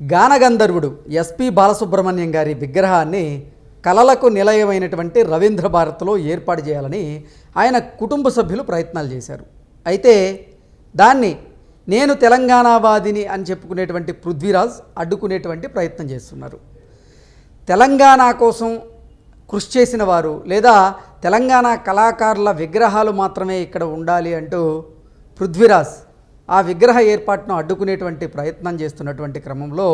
గానగంధర్వుడు SP Balasubrahmanyam గారి విగ్రహాన్ని కళలకు నిలయమైనటువంటి రవీంద్ర భారత్లో ఏర్పాటు చేయాలని ఆయన కుటుంబ సభ్యులు ప్రయత్నాలు చేశారు. అయితే దాన్ని నేను తెలంగాణవాదిని అని చెప్పుకునేటువంటి పృథ్వీరాజ్ అడ్డుకునేటువంటి ప్రయత్నం చేస్తున్నారు. తెలంగాణ కోసం కృషి చేసిన వారు లేదా తెలంగాణ కళాకారుల విగ్రహాలు మాత్రమే ఇక్కడ ఉండాలి అంటూ పృథ్వీరాజ్ ఆ విగ్రహ ఏర్పాటును అడ్డుకునేటువంటి ప్రయత్నం చేస్తున్నటువంటి క్రమంలో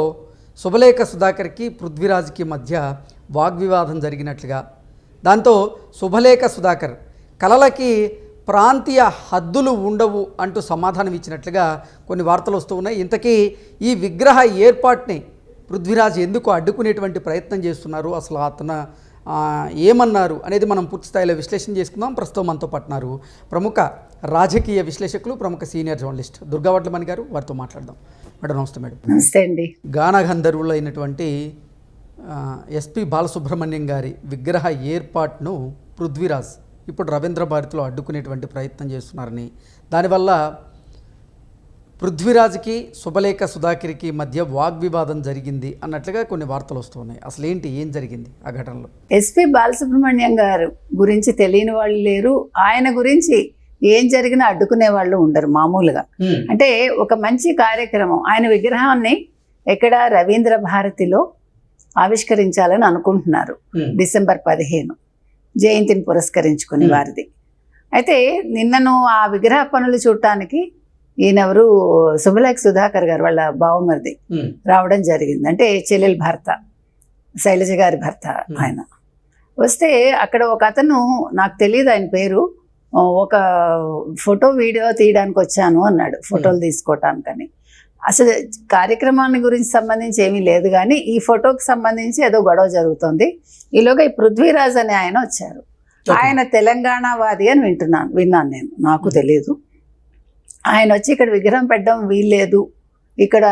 శుభలేఖ సుధాకర్కి పృథ్వీరాజ్కి మధ్య వాగ్వివాదం జరిగినట్లుగా. దాంతో శుభలేఖ సుధాకర్ కళలకి ప్రాంతీయ హద్దులు ఉండవు అంటూ సమాధానం ఇచ్చినట్లుగా కొన్ని వార్తలు వస్తూ ఉన్నాయి. ఇంతకీ ఈ విగ్రహ ఏర్పాటుని పృథ్వీరాజ్ ఎందుకు అడ్డుకునేటువంటి ప్రయత్నం చేస్తున్నారు? అసలు అతను ఏమన్నారు? అనేది మనం పూర్తి స్థాయిలో విశ్లేషణ చేసుకుందాం. ప్రస్తుతం మనతో పట్టినారు ప్రముఖ రాజకీయ విశ్లేషకులు ప్రముఖ సీనియర్ జర్నలిస్ట్ దుర్గావట్లమణి గారు వారితో మాట్లాడదాం. మేడం నమస్తే మేడం. నమస్తే అండి. గానగంధర్వులు అయినటువంటి ఎస్పి బాలసుబ్రహ్మణ్యం గారి విగ్రహ ఏర్పాటును పృథ్వీరాజ్ ఇప్పుడు రవీంద్ర భారతిలో అడ్డుకునేటువంటి ప్రయత్నం చేస్తున్నారని. దానివల్ల పృథ్వీరాజ్కి శుభలేఖ సుధాకర్కి మధ్య వాగ్వివాదం జరిగింది అన్నట్లుగా కొన్ని వార్తలు వస్తున్నాయి అసలు ఏంటి ఏం జరిగింది ఆ ఘటనలో? ఎస్పి బాలసుబ్రహ్మణ్యం గారు గురించి తెలియని వాళ్ళు లేరు. ఆయన గురించి ఏం జరిగినా అడ్డుకునే వాళ్ళు ఉండరు మామూలుగా. అంటే ఒక మంచి కార్యక్రమం ఆయన విగ్రహాన్ని ఎక్కడ రవీంద్ర భారతిలో ఆవిష్కరించాలని అనుకుంటున్నారు. డిసెంబర్ పదిహేను. జయంతిని పురస్కరించుకుని. వారిది. అయితే నిన్నను ఆ విగ్రహ పనులు చూడటానికి ఈయనెవరు శుభలేఖ సుధాకర్ గారు వాళ్ళ బావమరిది రావడం జరిగింది. అంటే చెల్లెలు భర్త శైలజ గారి భర్త. ఆయన. వస్తే అక్కడ ఒక అతను నాకు తెలియదు ఆయన పేరు ఒక ఫోటో వీడియో తీయడానికి వచ్చాను అన్నాడు ఫోటోలు తీసుకోవటానికని. అసలు కార్యక్రమాన్ని గురించి సంబంధించి ఏమీ లేదు కానీ ఈ ఫోటోకి సంబంధించి ఏదో గొడవ జరుగుతుంది. ఈలోగా ఈ పృథ్వీరాజ్ అనే ఆయన వచ్చారు. ఆయన తెలంగాణవాది అని వింటున్నాను విన్నాను నేను నాకు తెలియదు ఆయన వచ్చి ఇక్కడ విగ్రహం పెట్టడం వీల్లేదు. ఇక్కడ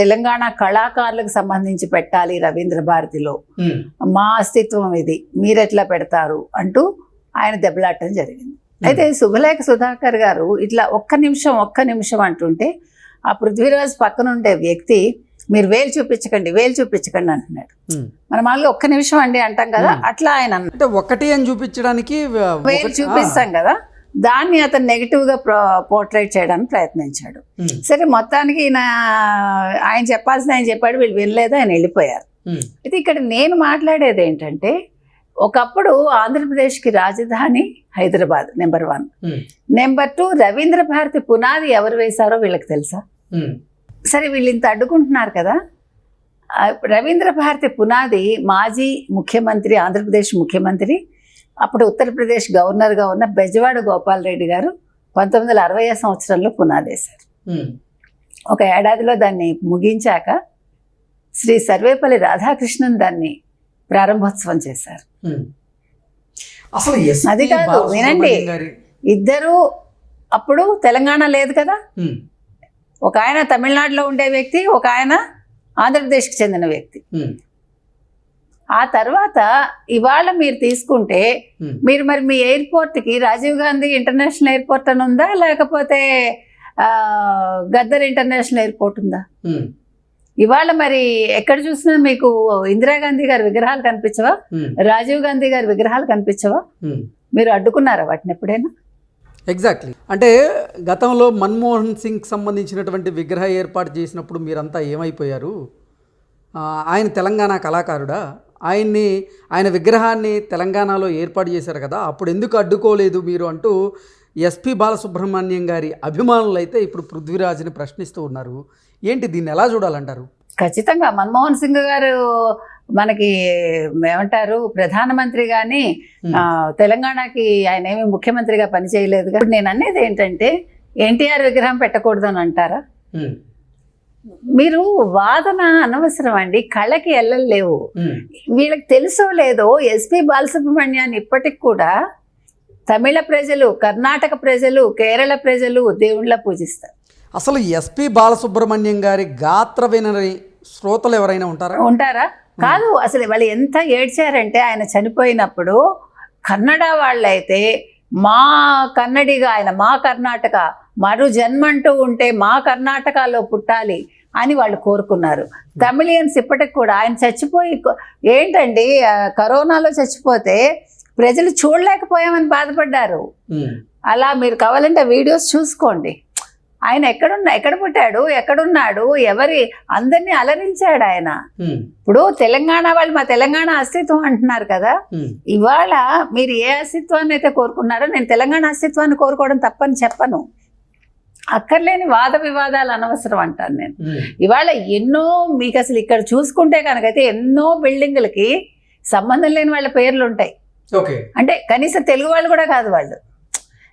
తెలంగాణ కళాకారులకు సంబంధించి పెట్టాలి రవీంద్ర భారతిలో. మా అస్తిత్వం ఇది మీరెట్లా పెడతారు అంటూ ఆయన దెబ్బలాటం జరిగింది. అయితే శుభలేఖ సుధాకర్ గారు ఇట్లా ఒక్క నిమిషం ఒక్క నిమిషం అంటుంటే ఆ పృథ్వీరాజ్ పక్కన ఉండే వ్యక్తి మీరు వేలు చూపించకండి వేలు చూపించకండి అంటున్నాడు. మనం మామూలుగా ఒక్క నిమిషం అండి అంటాం కదా. అట్లా ఆయన. అంటే ఒకటి అని చూపించడానికి వేలు చూపిస్తాం కదా దాన్ని అతను నెగిటివ్గా పోర్ట్రేట్ చేయడానికి ప్రయత్నించాడు. సరే మొత్తానికి ఈయన ఆయన చెప్పాల్సిన ఆయన చెప్పాడు వీళ్ళు వినలేదు ఆయన వెళ్ళిపోయారు. అయితే ఇక్కడ నేను మాట్లాడేది ఏంటంటే ఒకప్పుడు ఆంధ్రప్రదేశ్కి రాజధాని Hyderabad number one. Number two Ravindra Bharati పునాది ఎవరు వేశారో వీళ్ళకి తెలుసా? సరే వీళ్ళు ఇంత అడ్డుకుంటున్నారు కదా. రవీంద్ర భారతి పునాది మాజీ ముఖ్యమంత్రి ఆంధ్రప్రదేశ్ ముఖ్యమంత్రి అప్పుడు ఉత్తరప్రదేశ్ గవర్నర్గా ఉన్న బెజవాడ గోపాల్ రెడ్డి గారు పంతొమ్మిది వందల అరవై సంవత్సరంలో పునాది వేశారు. ఉమ్, ఒక ఏడాదిలో దాన్ని ముగించాక శ్రీ సర్వేపల్లి రాధాకృష్ణన్ దాన్ని ప్రారంభోత్సవం చేశారు. అసలు అది కాదు, వినండి. ఇద్దరు అప్పుడు తెలంగాణ లేదు కదా? ఒక ఆయన తమిళనాడులో ఉండే వ్యక్తి ఒక ఆయన ఆంధ్రప్రదేశ్కి చెందిన వ్యక్తి. ఆ తర్వాత ఇవాళ మీరు తీసుకుంటే. మీరు మరి మీ ఎయిర్పోర్ట్కి రాజీవ్ గాంధీ ఇంటర్నేషనల్ ఎయిర్పోర్ట్ అని ఉందా? లేకపోతే గద్దర్ ఇంటర్నేషనల్ ఎయిర్పోర్ట్ ఉందా? ఇవాళ మరి ఎక్కడ చూసినా మీకు ఇందిరాగాంధీ గారి విగ్రహాలు కనిపించవా? రాజీవ్ గాంధీ గారి విగ్రహాలు కనిపించవా. మీరు అడ్డుకున్నారా వాటిని ఎప్పుడైనా? ఎగ్జాక్ట్లీ అంటే గతంలో మన్మోహన్ సింగ్ సంబంధించినటువంటి విగ్రహ ఏర్పాటు చేసినప్పుడు మీరంతా ఏమైపోయారు? ఆయన తెలంగాణ కళాకారుడా? ఆయన్ని ఆయన విగ్రహాన్ని తెలంగాణలో ఏర్పాటు చేశారు కదా అప్పుడు ఎందుకు అడ్డుకోలేదు మీరు అంటూ ఎస్పి బాలసుబ్రహ్మణ్యం గారి అభిమానులు అయితే ఇప్పుడు పృథ్వీరాజ్ని ప్రశ్నిస్తూ ఉన్నారు. ఏంటి దీన్ని ఎలా చూడాలంటారు? ఖచ్చితంగా మన్మోహన్ సింగ్ గారు మనకి ఏమంటారు ప్రధానమంత్రి కానీ తెలంగాణకి ఆయన ఏమి ముఖ్యమంత్రిగా పనిచేయలేదు ఇప్పుడు నేను అనేది ఏంటంటే ఎన్టీఆర్ విగ్రహం పెట్టకూడదని అంటారా? ఉమ్, మీరు వాదన అనవసరం అండి. కళ్ళకి ఎల్లలేవు ఉమ్, వీళ్ళకి తెలుసో లేదో ఎస్పి బాలసుబ్రహ్మణ్యాన్ని ఇప్పటికి కూడా తమిళ ప్రజలు కర్ణాటక ప్రజలు కేరళ ప్రజలు దేవుళ్ళ పూజిస్తారు. అసలు ఎస్పి బాలసుబ్రహ్మణ్యం గారి గాత్ర వినని శ్రోతలు ఎవరైనా ఉంటారా? ఉంటారా? కాదు అసలు వాళ్ళు ఎంత ఏడ్చారంటే ఆయన చనిపోయినప్పుడు కన్నడ వాళ్ళైతే మా కన్నడిగా ఆయన మా కర్ణాటక మరో జన్మంటూ ఉంటే మా కర్ణాటకలో పుట్టాలి అని వాళ్ళు కోరుకున్నారు. తమిళియన్స్ ఇప్పటికి కూడా ఆయన చచ్చిపోయి ఏంటండి కరోనాలో చచ్చిపోతే ప్రజలు చూడలేకపోయామని బాధపడ్డారు. అలా మీరు కావాలంటే వీడియోస్ చూసుకోండి. ఆయన ఎక్కడున్నా ఎక్కడ పుట్టాడు ఎక్కడున్నాడు ఎవరి అందరినీ అలరించాడు ఆయన. ఇప్పుడు తెలంగాణ వాళ్ళు మా తెలంగాణ అస్తిత్వం అంటున్నారు కదా. ఇవాళ మీరు ఏ అస్తిత్వాన్ని అయితే కోరుకున్నారో నేను తెలంగాణ అస్తిత్వాన్ని కోరుకోవడం తప్పని చెప్పను. అక్కర్లేని వాద వివాదాలు అనవసరం అంటాను నేను. ఇవాళ ఎన్నో మీకు అసలు ఇక్కడ చూసుకుంటే కనుకైతే ఎన్నో బిల్డింగులకి సంబంధం లేని వాళ్ళ పేర్లు ఉంటాయి. అంటే కనీసం తెలుగు వాళ్ళు కూడా కాదు వాళ్ళు.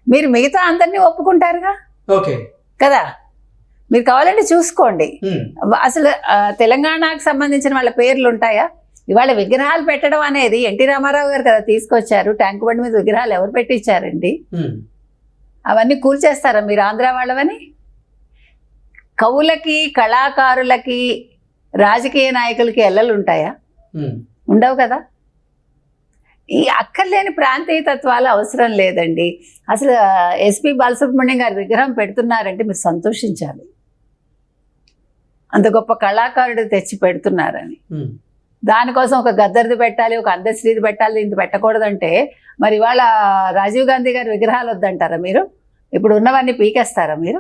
మీరు మిగతా అందరినీ ఒప్పుకుంటారుగా? ఓకే. కదా? మీరు కావాలంటే చూసుకోండి. అసలు తెలంగాణకు సంబంధించిన వాళ్ళ పేర్లు ఉంటాయా ఇవాళ విగ్రహాలు పెట్టడం అనేది ఎన్టీ రామారావు గారు కదా తీసుకొచ్చారు. ట్యాంక్ బండి మీద విగ్రహాలు ఎవరు పెట్టించారండి? అవన్నీ కూల్చేస్తారా మీరు ఆంధ్ర వాళ్ళవని? కవులకి కళాకారులకి రాజకీయ నాయకులకి ఎల్లలు ఉంటాయా ఉండవు కదా? ఈ అక్కర్లేని ప్రాంతీయ తత్వాలు అవసరం లేదండి. అసలు ఎస్పి బాలసుబ్రహ్మణ్యం గారి విగ్రహం పెడుతున్నారంటే మీరు సంతోషించాలి. అంత గొప్ప కళాకారుడు తెచ్చి పెడుతున్నారని. దానికోసం ఒక గద్దరిది పెట్టాలి ఒక అందశ్రీది పెట్టాలి ఇంత పెట్టకూడదంటే మరి ఇవాళ రాజీవ్ గాంధీ గారి విగ్రహాలు వద్దంటారా మీరు? ఇప్పుడు ఉన్నవన్నీ పీకేస్తారా మీరు?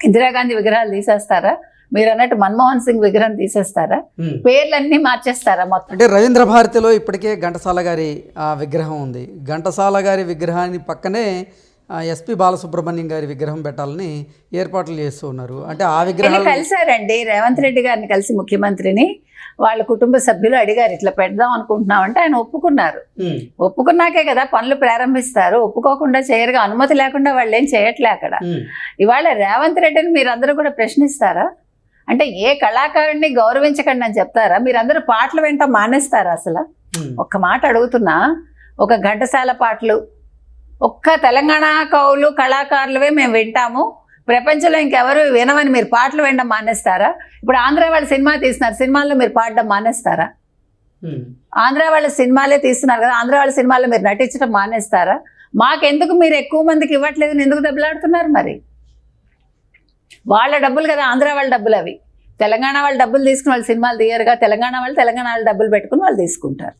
ఇందిరాగాంధీ విగ్రహాలు తీసేస్తారా? మీరు అన్నట్టు మన్మోహన్ సింగ్ విగ్రహం తీసేస్తారా. పేర్లన్నీ మార్చేస్తారా మొత్తం? అంటే రవీంద్ర భారతిలో ఇప్పటికే ఘంటసాల గారి ఆ, విగ్రహం ఉంది. ఘంటసాల గారి విగ్రహాన్ని పక్కనే ఎస్పి బాలసుబ్రహ్మణ్యం గారి విగ్రహం పెట్టాలని ఏర్పాట్లు చేస్తూ ఉన్నారు. అంటే ఆ వెళ్ళి విగ్రహాలు కలిశారండి? రేవంత్ రెడ్డి గారిని కలిసి ముఖ్యమంత్రిని వాళ్ళ కుటుంబ సభ్యులు అడిగారు ఇట్లా పెడదాం అనుకుంటున్నామంటే ఆయన ఒప్పుకున్నారు. ఒప్పుకున్నాకే కదా పనులు ప్రారంభిస్తారు. ఒప్పుకోకుండా చేయరుగా అనుమతి లేకుండా వాళ్ళు ఏం చేయట్లే అక్కడ. ఇవాళ రేవంత్ రెడ్డిని మీరందరూ కూడా ప్రశ్నిస్తారా? అంటే ఏ కళాకారుడిని గౌరవించకండి అని చెప్తారా? మీరందరూ పాటలు వింటాం మానేస్తారా అసలు? ఒక్క మాట అడుగుతున్నా ఒక ఘంటసాల పాటలు ఒక్క తెలంగాణ కవులు కళాకారులవే మేము వింటాము. ప్రపంచంలో ఇంకెవరు వినమని మీరు పాటలు వినడం మానేస్తారా? ఇప్పుడు ఆంధ్ర వాళ్ళు సినిమా తీస్తున్నారు సినిమాల్లో మీరు పాడడం మానేస్తారా? ఆంధ్ర వాళ్ళ సినిమాలే తీస్తున్నారు కదా ఆంధ్ర వాళ్ళ సినిమాల్లో మీరు నటించడం మానేస్తారా? మాకెందుకు మీరు ఎక్కువ మందికి ఇవ్వట్లేదు ఎందుకు దెబ్బలాడుతున్నారు మరి? వాళ్ళ డబ్బులు కదా ఆంధ్ర వాళ్ళ డబ్బులు అవి. తెలంగాణ వాళ్ళు డబ్బులు తీసుకుని వాళ్ళు సినిమాలు తీయరుగా. తెలంగాణ వాళ్ళు తెలంగాణ వాళ్ళు డబ్బులు పెట్టుకుని వాళ్ళు తీసుకుంటారు.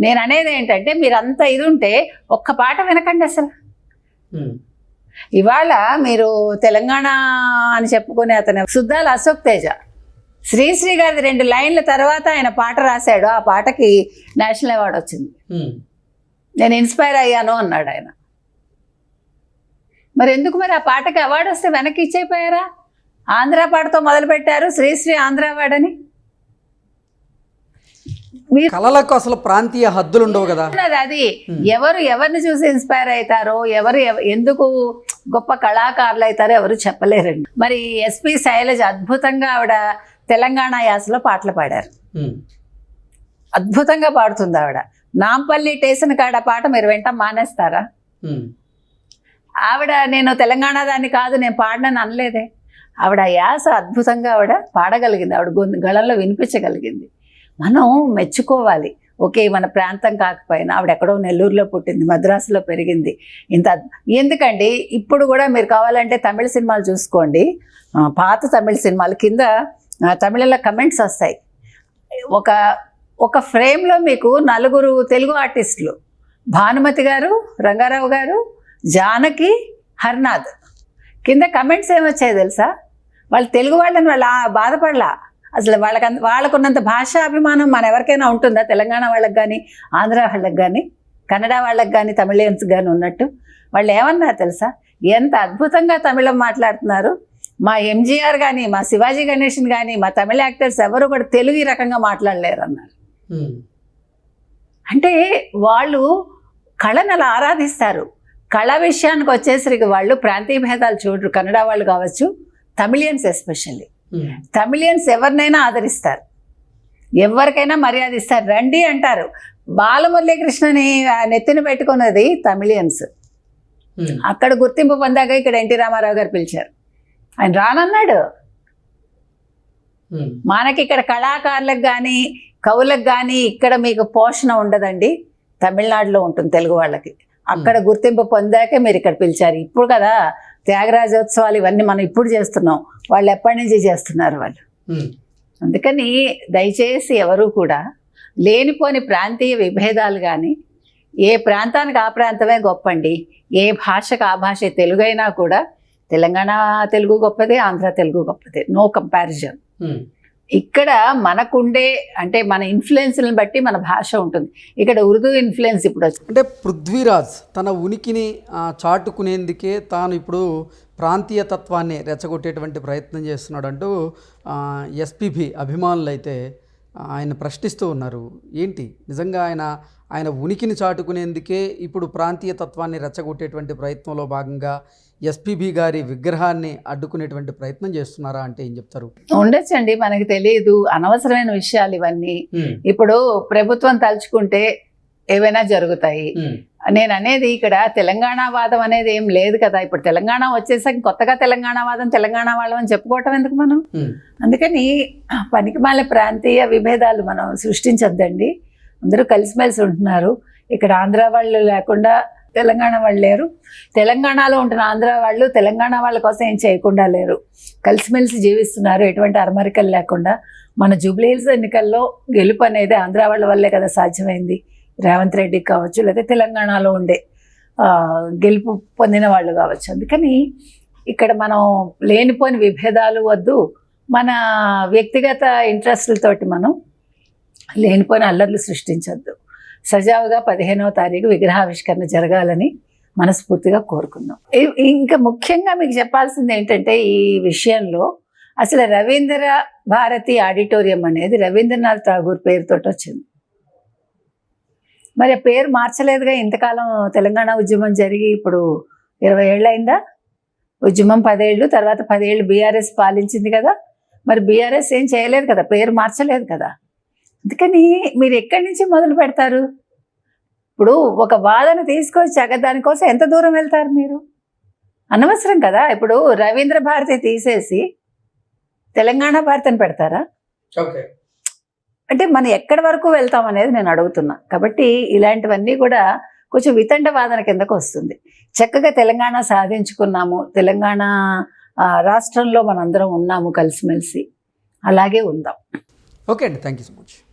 నేను అనేది ఏంటంటే మీరు అంత ఇది ఉంటే ఒక్క పాట వినకండి అసలు. ఇవాళ మీరు తెలంగాణ అని చెప్పుకునే అతను సుద్దాల అశోక్ తేజ. శ్రీశ్రీ గారిది రెండు లైన్ల తర్వాత ఆయన పాట రాశాడు. ఆ పాటకి నేషనల్ అవార్డు వచ్చింది. నేను ఇన్స్పైర్ అయ్యాను అన్నాడు ఆయన. మరి ఎందుకు మరి ఆ పాటకి అవార్డు వస్తే వెనక్కి ఇచ్చేయిపోయారా? ఆంధ్ర పాటతో మొదలుపెట్టారు. శ్రీశ్రీ ఆంధ్ర అవార్డు అని మీరు కళలకు అసలు ప్రాంతీయ హద్దులు ఉండవు కదా. అది. ఎవరు ఎవరిని చూసి ఇన్స్పైర్ అవుతారో ఎవరు ఎవ- ఎందుకు గొప్ప కళాకారులు అవుతారో ఎవరు చెప్పలేరండి. మరి ఎస్పి శైలజ అద్భుతంగా ఆవిడ తెలంగాణ యాసలో పాటలు పాడారు. అద్భుతంగా పాడుతుంది ఆవిడ. నాంపల్లి టేసిన కాడ పాట మీరు వెంట మానేస్తారా? ఆవిడ నేను తెలంగాణ దాన్ని కాదు నేను పాడనని అనలేదే. ఆవిడ యాస అద్భుతంగా ఆవిడ పాడగలిగింది. ఆవిడ గొంతు గళంలో వినిపించగలిగింది. మనం మెచ్చుకోవాలి. ఓకే మన ప్రాంతం కాకపోయినా ఆవిడ ఎక్కడో నెల్లూరులో పుట్టింది మద్రాసులో పెరిగింది. ఇంత ఎందుకండి? ఇప్పుడు కూడా మీరు కావాలంటే తమిళ సినిమాలు చూసుకోండి. పాత తమిళ సినిమాలు కింద తమిళలో కమెంట్స్ వస్తాయి. ఒక ఒక ఫ్రేమ్లో మీకు నలుగురు తెలుగు ఆర్టిస్టులు భానుమతి గారు రంగారావు గారు జానకి హర్నాథ్. కింద కమెంట్స్ ఏమొచ్చాయి తెలుసా? వాళ్ళు తెలుగు వాళ్ళని వాళ్ళ బాధపడలా. అసలు వాళ్ళకి వాళ్ళకున్నంత భాషా అభిమానం మన ఎవరికైనా ఉంటుందా? తెలంగాణ వాళ్ళకి కానీ ఆంధ్ర వాళ్ళకి కానీ కన్నడ వాళ్ళకి కానీ తమిళియన్స్ కానీ ఉన్నట్టు? వాళ్ళు ఏమన్నారు తెలుసా? ఎంత అద్భుతంగా తమిళం మాట్లాడుతున్నారు. మా ఎంజీఆర్ కానీ మా శివాజీ గణేషన్ కానీ మా తమిళ యాక్టర్స్ ఎవరు కూడా తెలుగు ఈ రకంగా మాట్లాడలేరు అన్నారు. అంటే వాళ్ళు కళను అలా ఆరాధిస్తారు. కళ విషయానికి వచ్చేసరికి వాళ్ళు ప్రాంతీయ భేదాలు చూడరు. కన్నడ వాళ్ళు కావచ్చు తమిళియన్స్ ఎస్పెషల్లీ. ఉమ్, తమిళియన్స్ ఎవరినైనా ఆదరిస్తారు. ఎవరికైనా మర్యాద ఇస్తారు. రండి అంటారు. బాలమురళీకృష్ణని నెత్తిన పెట్టుకున్నది తమిళియన్స్. ఉమ్, అక్కడ గుర్తింపు పొందాక ఇక్కడ ఎన్టీ రామారావు గారు పిలిచారు. ఆయన రానన్నాడు. ఉమ్, మనకి ఇక్కడ కళాకారులకు కానీ కవులకు కానీ ఇక్కడ మీకు పోషణ ఉండదండి. తమిళనాడులో ఉంటుంది తెలుగు వాళ్ళకి. అక్కడ గుర్తింపు పొందాకే మీరు ఇక్కడ పిలిచారు. ఇప్పుడు కదా త్యాగరాజోత్సవాలు ఇవన్నీ మనం ఇప్పుడు చేస్తున్నాం. వాళ్ళు ఎప్పటి నుంచి చేస్తున్నారు వాళ్ళు? అందుకని దయచేసి ఎవరు కూడా లేనిపోని ప్రాంతీయ విభేదాలు కానీ ఏ ప్రాంతానికి ఆ ప్రాంతమే గొప్పండి ఏ భాషకు ఆ భాష తెలుగైనా కూడా తెలంగాణ తెలుగు గొప్పదే ఆంధ్ర తెలుగు గొప్పదే. No comparison. ఇక్కడ మనకుండే అంటే మన ఇన్ఫ్లుయెన్స్ని బట్టి మన భాష ఉంటుంది. ఇక్కడ ఉర్దూ ఇన్ఫ్లుయెన్స్ ఇప్పుడు అంటే పృథ్వీరాజ్ తన ఉనికిని చాటుకునేందుకే తాను ఇప్పుడు ప్రాంతీయ తత్వాన్ని రెచ్చగొట్టేటువంటి ప్రయత్నం చేస్తున్నాడు అంటూ ఎస్పిబి అభిమానులు అయితే ఆయన ప్రశ్నిస్తూ ఉన్నారు. ఏంటి? నిజంగా ఆయన ఆయన ఉనికిని చాటుకునేందుకే ఇప్పుడు ప్రాంతీయ తత్వాన్ని రెచ్చగొట్టేటువంటి ప్రయత్నంలో భాగంగా ఎస్పీబీ గారి విగ్రహాన్ని అడ్డుకునేటువంటి ప్రయత్నం చేస్తున్నారా అంటే ఏం చెప్తారు? ఉండొచ్చండి మనకి తెలియదు అనవసరమైన విషయాలు ఇవన్నీ. ఇప్పుడు ప్రభుత్వం తలుచుకుంటే ఏవైనా జరుగుతాయి. నేను అనేది ఇక్కడ తెలంగాణ వాదం అనేది ఏం లేదు కదా. ఇప్పుడు తెలంగాణ వచ్చేసరికి కొత్తగా తెలంగాణ వాదం తెలంగాణ వాళ్ళం అని చెప్పుకోవటం ఎందుకు మనం? అందుకని పనికిమాల ప్రాంతీయ విభేదాలు మనం సృష్టించొద్దండి. అందరూ కలిసిమెలిసి ఉంటున్నారు. ఇక్కడ ఆంధ్ర వాళ్ళు లేకుండా తెలంగాణ వాళ్ళు లేరు. తెలంగాణలో ఉంటున్న ఆంధ్ర వాళ్ళు తెలంగాణ వాళ్ళ కోసం ఏం చేయకుండా లేరు. కలిసిమెలిసి జీవిస్తున్నారు. ఎటువంటి అరమరికలు లేకుండా మన జూబ్లీహిల్స్ ఎన్నికల్లో గెలుపు అనేది ఆంధ్ర వాళ్ళ వల్లే కదా సాధ్యమైంది. రేవంత్ రెడ్డి కావచ్చు లేదా తెలంగాణలో ఉండే గెలుపు పొందిన వాళ్ళు కావచ్చు. అందుకని ఇక్కడ మనం లేనిపోని విభేదాలు వద్దు. మన వ్యక్తిగత ఇంట్రెస్ట్లతోటి మనం లేనిపోయిన అల్లర్లు సృష్టించొద్దు. సజావుగా పదిహేనవ తారీఖు విగ్రహావిష్కరణ జరగాలని మనస్ఫూర్తిగా కోరుకుందాం. ఇంకా ముఖ్యంగా మీకు చెప్పాల్సింది ఏంటంటే ఈ విషయంలో అసలు రవీంద్ర భారతి ఆడిటోరియం అనేది రవీంద్రనాథ్ ఠాగూర్ పేరుతో వచ్చింది. మరి ఆ పేరు మార్చలేదుగా ఇంతకాలం తెలంగాణ ఉద్యమం జరిగి ఇప్పుడు ఇరవై ఏళ్ళు అయిందా ఉద్యమం పదేళ్ళు తర్వాత పదేళ్ళు బీఆర్ఎస్ పాలించింది కదా. మరి బీఆర్ఎస్ ఏం చేయలేదు కదా పేరు మార్చలేదు కదా. అందుకని మీరు ఎక్కడి నుంచి మొదలు పెడతారు? ఇప్పుడు ఒక వాదన తీసుకొచ్చాక దానికోసం ఎంత దూరం వెళ్తారు మీరు? అనవసరం కదా ఇప్పుడు రవీంద్ర భారతి తీసేసి తెలంగాణ భారతిని పెడతారా? ఓకే. అంటే మనం ఎక్కడి వరకు వెళ్తాం అనేది నేను అడుగుతున్నా. కాబట్టి ఇలాంటివన్నీ కూడా కొంచెం వితండ వాదన కిందకు వస్తుంది. చక్కగా తెలంగాణ సాధించుకున్నాము. తెలంగాణ రాష్ట్రంలో మనందరం ఉన్నాము కలిసిమెలిసి. అలాగే ఉందాం. ఓకే అండి. Thank you so much.